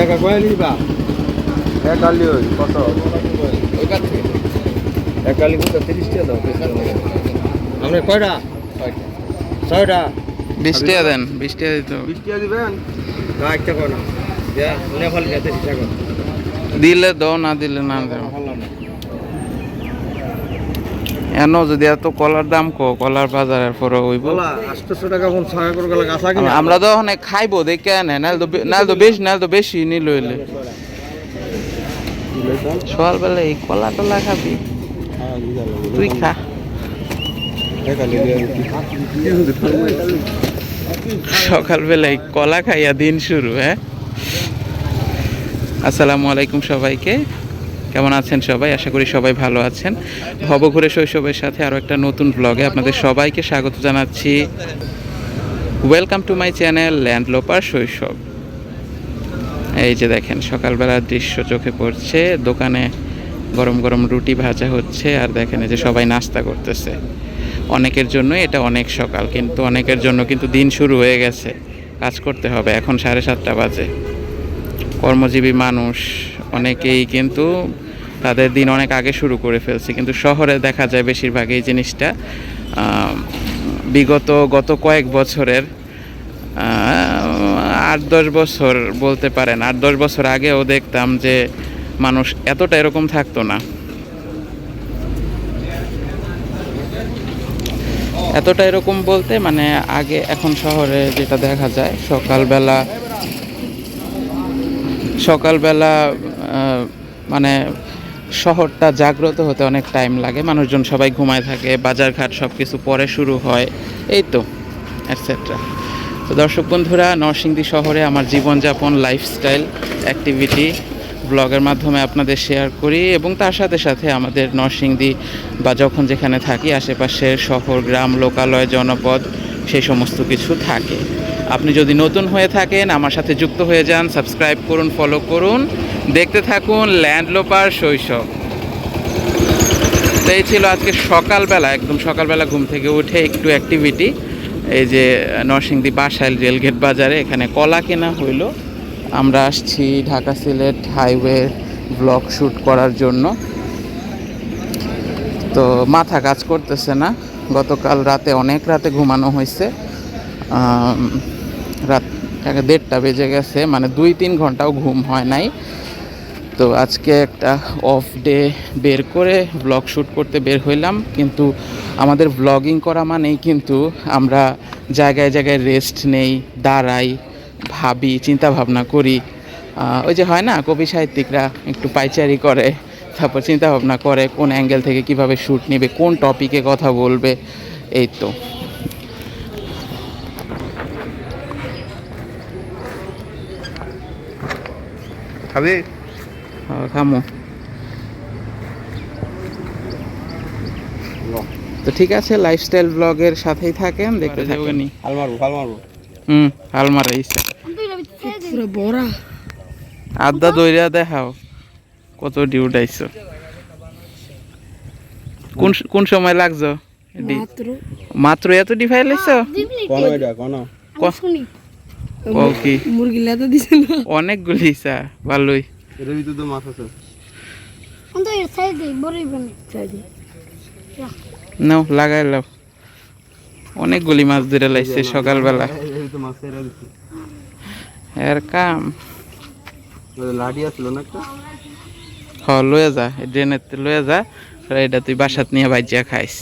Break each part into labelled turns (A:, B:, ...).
A: আলি কয়ে নিবা একালি ওই কত?
B: ওই পার থেকে
A: এক আলি কত তিরিশ টাকা দাও। আপনি কয়টা? ছয়টা।
C: বিশ টাকা দেন বিশ টাকা দিতে।
A: বিশ টাকা দিবেন? না একটা কয় না। নেপাল
C: দিলে দাও না দিলে না দাও। এন যদি এত কলার দাম কো কলার বাজারের পরে হইব।
A: টাকা কোন ছয় করে গেলে গাছা কিনা?
C: আমরা তো খাইবো দেখে নে নাহলে তো বেশি নাহলে তো বেশি নিল হইলে সকালবেলা এই কলা টলা খাবি। তুই খা। সকালবেলায় কলা খাইয়া দিন শুরু হ্যাঁ? আসসালামু আলাইকুম সবাইকে। কেমন আছেন সবাই? আশা করি সবাই ভালো আছেন। ভবঘুরে শৈশবের সাথে আরও একটা নতুন ব্লগে আপনাদের সবাইকে স্বাগত জানাচ্ছি। ওয়েলকাম টু মাই চ্যানেল ল্যান্ড লোপার শৈশব এই যে দেখেন, সকালবেলার দৃশ্য চোখে পড়ছে, দোকানে গরম গরম রুটি ভাজা হচ্ছে, আর দেখেন যে সবাই নাস্তা করতেছে। অনেকের জন্য এটা অনেক সকাল, কিন্তু অনেকের জন্য কিন্তু দিন শুরু হয়ে গেছে। কাজ করতে হবে, এখন সাড়ে সাতটা বাজে। কর্মজীবী মানুষ অনেকেই কিন্তু তাদের দিন অনেক আগে শুরু করে ফেলছে, কিন্তু শহরে দেখা যায় বেশিরভাগ এই জিনিসটা বিগত গত কয়েক বছরের আট দশ বছর বলতে পারেন, আট দশ বছর আগেও দেখতাম যে মানুষ এতটা এরকম থাকতো না। এতটা এরকম বলতে মানে আগে এখন শহরে যেটা দেখা যায়, সকালবেলা সকালবেলা মানে শহরটা জাগ্রত হতে অনেক টাইম লাগে। মানুষজন সবাই ঘুমায় থাকে, বাজারঘাট সব কিছু পরে শুরু হয়, এই তো অ্যাটসেট্রা তো দর্শক বন্ধুরা, নরসিংদী শহরে আমার জীবনযাপন লাইফস্টাইল অ্যাক্টিভিটি ব্লগের মাধ্যমে আপনাদের শেয়ার করি এবং তার সাথে সাথে আমাদের নরসিংদী বা যখন যেখানে থাকি, আশেপাশের শহর, গ্রাম, লোকালয়, জনপদ সেই সমস্ত কিছু থাকে। আপনি যদি নতুন হয়ে থাকেন, আমার সাথে যুক্ত হয়ে যান, সাবস্ক্রাইব করুন ফলো করুন। দেখতে থাকুন ল্যান্ডলোপার শৈশব। তো এই ছিল আজকে সকালবেলা, একদম সকালবেলা ঘুম থেকে উঠে একটু অ্যাক্টিভিটি এই যে নরসিংদী বাসাইল রেলগেট বাজারে, এখানে কলা কেনা হইল। আমরা আসছি Dhaka Sylhet highway vlog shoot করার জন্য। তো মাথা কাজ করতেছে না। গতকাল রাতে অনেক রাতে ঘুমানো হয়েছে। রাত দেড়টা বেজে গেছে মানে দুই তিন ঘন্টাও ঘুম হয় নাই। তো আজকে একটা অফ ডে বের করে ব্লগ শ্যুট করতে বের হইলাম, কিন্তু আমাদের ব্লগিং করা মানেই কিন্তু আমরা জায়গায় জায়গায় রেস্ট নেই, দাঁড়াই, ভাবি চিন্তা ভাবনা করি ওই যে হয় না, কবি সাহিত্যিকরা একটু পাইচারি করে। তারপর চিন্তা ভাবনা করে কোন অ্যাঙ্গেল থেকে কীভাবে শ্যুট নেবে কোন টপিকে কথা বলবে এই তো।
A: খাবি
C: খামো তো ঠিক আছে লাইফস্টাইল ব্লগের সাথেই থাকেন দেখতে থাকেন।
A: হাল মারবো হাল মারবো।
C: হুম আলমারা ইসে
D: পুরো বড়া।
C: আড্ডা দইরা দেখাও। কত ডিউট আইছো? কোন কোন সময় লাগছো?
D: মাত্র।
C: মাত্র এত ডিফাইল আইছো
A: কোন এটা কোন?
C: ক-
D: শুনি।
C: ও কি?
D: মুরগি লাতা দিছে না?
C: অনেকগুলি ইসা ভালোই।
A: এর ভিতরে তো মাছ আছে।
D: অন্ত এর সাইডে বড়ই বনে সাইডে
C: নাও লাগাই লাও। অনেকগুলি মাছ ধরে লাইছে সকালবেলা।
A: এর ভিতরে মাছ এরা দিচ্ছে
C: এর কাম।
A: লাঠি আসলো না একটা?
C: হ লয়ে যা ড্রেনের লয়ে যা এটা তুই বাসাত নিয়ে বাজিয়া খাইস।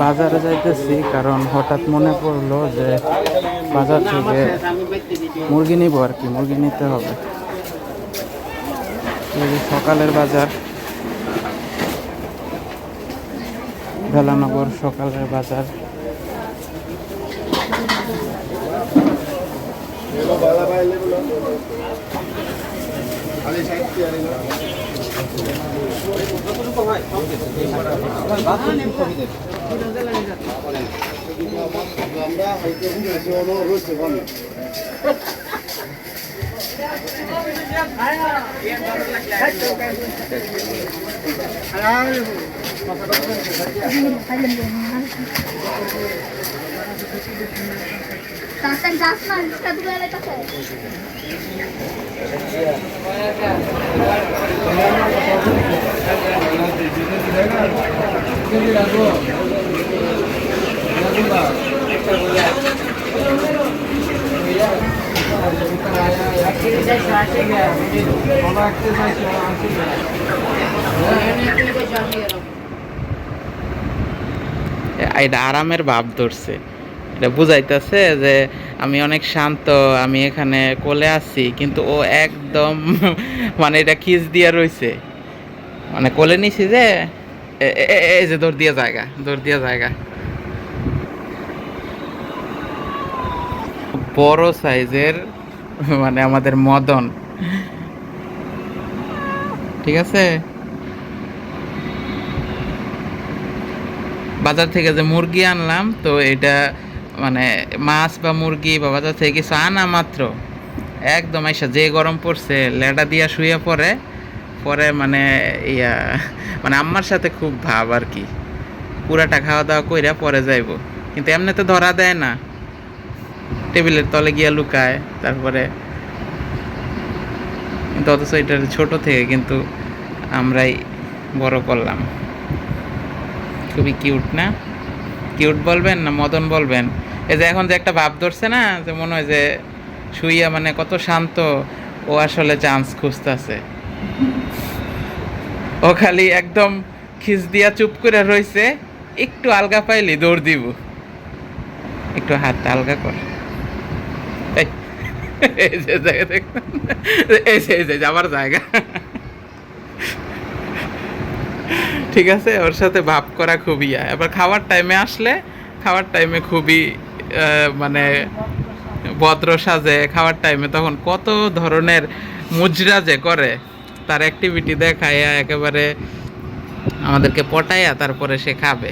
C: বাজারে যাইতেছি কারণ হঠাৎ মনে পড়ল যে বাজার থেকে মুরগি নিব আর কি, মুরগি নিতে হবে। সকালের বাজার, ভেলানগর সকালের বাজার।
D: Tasan jasman, satu kali pakai.
C: এটা আরামের ভাব ধরছে। বুঝাইতেছে যে আমি অনেক শান্ত, আমি এখানে কোলে আছি, কিন্তু ও একদম মানে এটা খিস দিয়া রইছে। মানে কোলে নিছি যে এই যে দৌড় দিয়া জায়গা, দৌড় দিয়া জায়গা। বড় সাইজের মানে আমাদের মদন। ঠিক আছে? বাজার থেকে যে মুরগি আনলাম, তো এটা মানে মাছ বা মুরগি বা বাজার থেকে কিছু আনা মাত্র। একদম আইসা যে গরম পড়ছে, লেডা দিয়া শুয়ে পড়ে, পরে মানে ইয়া মানে আম্মার সাথে খুব ভাব আর কি। পুরাটা খাওয়া দাওয়া কইরা পরে যাইব। কিন্তু এমনিতে ধরা দেয় না। টেবিলের তলে গিয়া লুকায়, তারপরে কিন্তু অথচ এটা ছোট থেকে কিন্তু আমরাই বড় করলাম। খুবই কিউট না? কিউট বলবেন না মদন বলবেন? এই যে এখন যে একটা ভাব ধরছে না যে মনে হয় যে শুইয়া মানে কত শান্ত ও আসলে চান্স খুঁজতেছে। ও খালি একদম খিস দিয়া চুপ করে রইছে একটু আলগা পাইলি দৌড় দিব। একটু হাতটা আলগা কর। এই, এই যে জায়গা। ঠিক আছে ওর সাথে ভাব করা খুবই। এবার খাওয়ার টাইমে আসলে খাওয়ার টাইমে খুবই মানে ভদ্র সাজে খাওয়ার টাইমে তখন কত ধরনের মুজরা যে করে। তার অ্যাক্টিভিটি দেখাইয়া একেবারে আমাদেরকে পটাইয়া তারপরে সে খাবে।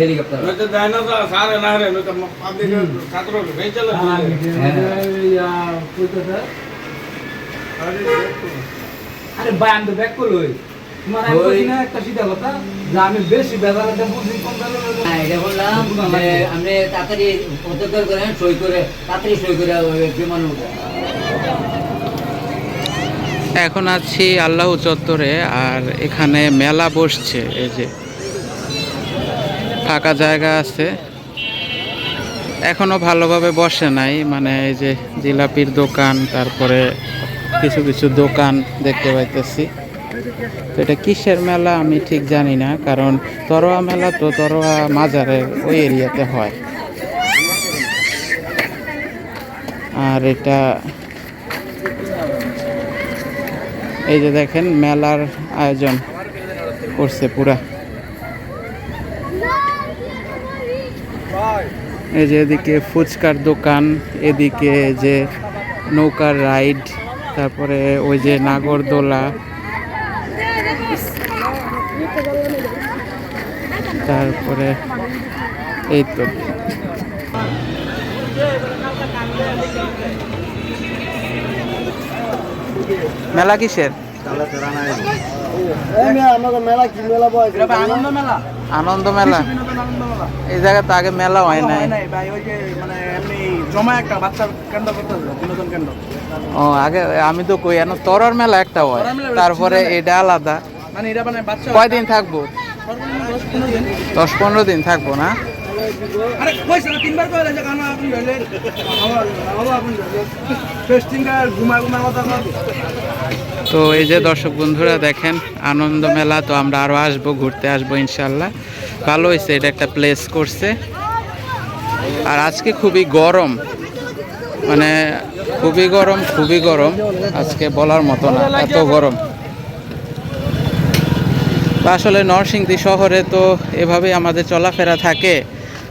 E: হেলিকপ্টার
F: আরে ভাই আমি তো ব্যাক করলই। তোমার আমি
E: ওই-
F: না একটা সিধা কথা যে আমি বেশি বেজালাতে বুঝি কম
E: হ্যাঁ এটা বললাম যে আপনি তাড়াতাড়ি প্রত্যেক করেন সই করে তাড়াতাড়ি সই করে বিমান উঠে।
C: এখন আছি আল্লাহ চত্বরে আর এখানে মেলা বসছে এই যে। ফাঁকা জায়গা আছে। এখনও ভালোভাবে বসে নাই মানে এই যে জিলাপির দোকান তারপরে কিছু কিছু দোকান দেখতে পাইতেছি। তো এটা কিসের মেলা আমি ঠিক জানি না, কারণ তরোয়া মেলা তো তরোয়া মাজারের ওই এরিয়াতে হয়। আর এটা এই যে দেখেন, মেলার আয়োজন করছে পুরা। এই যে এদিকে ফুচকার দোকান, এদিকে যে নৌকার রাইড তারপরে ওই যে নাগরদোলা। তারপরে এই তো। মেলা কিসের?
F: আনন্দ মেলা।
C: আনন্দ এই জায়গায় তো আগে মেলা হয় নাই।
F: নাই ভাই ওই যে মানে এমনি জমা একটা বাচ্চা কেন্দ্র করতে বিনোদন কেন্দ্র।
C: ও আগে আমি তো কই এনো তরর মেলা একটা হয়। তারপরে এটা আলাদা।
F: মানে এটা মানে বাচ্চা
C: কয়দিন থাকব?
F: দশ পনেরো দিন।
C: থাকব না?
F: আরে না
C: তো এই যে দর্শক বন্ধুরা দেখেন আনন্দ মেলা তো আমরা আরও আসব ঘুরতে আসব ইনশাল্লাহ। ভালো হয়েছে এটা একটা প্লেস করছে। আর আজকে খুবই গরম। মানে খুবই গরম খুবই গরম। আজকে বলার মতো না, এত গরম। আসলে নরসিংদী শহরে তো এভাবেই আমাদের চলাফেরা থাকে।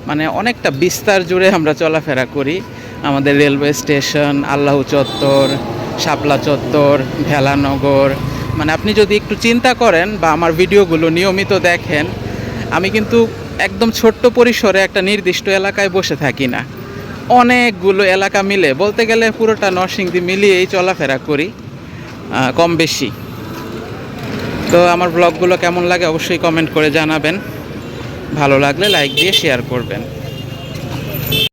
C: মানে অনেকটা বিস্তার জুড়ে আমরা চলাফেরা করি। আমাদের রেলওয়ে স্টেশন, আল্লাহ চত্বর, শাপলা চত্বর, ভেলানগর। মানে আপনি যদি একটু চিন্তা করেন বা আমার ভিডিওগুলো নিয়মিত দেখেন, আমি কিন্তু একদম ছোট্ট পরিসরে একটা নির্দিষ্ট এলাকায় বসে থাকি না। অনেকগুলো এলাকা মিলে, বলতে গেলে পুরোটা নরসিংদী মিলিয়েই চলাফেরা করি কম বেশি তো আমার ব্লগগুলো কেমন লাগে অবশ্যই কমেন্ট করে জানাবেন। ভালো লাগলে লাইক দিয়ে শেয়ার করবেন।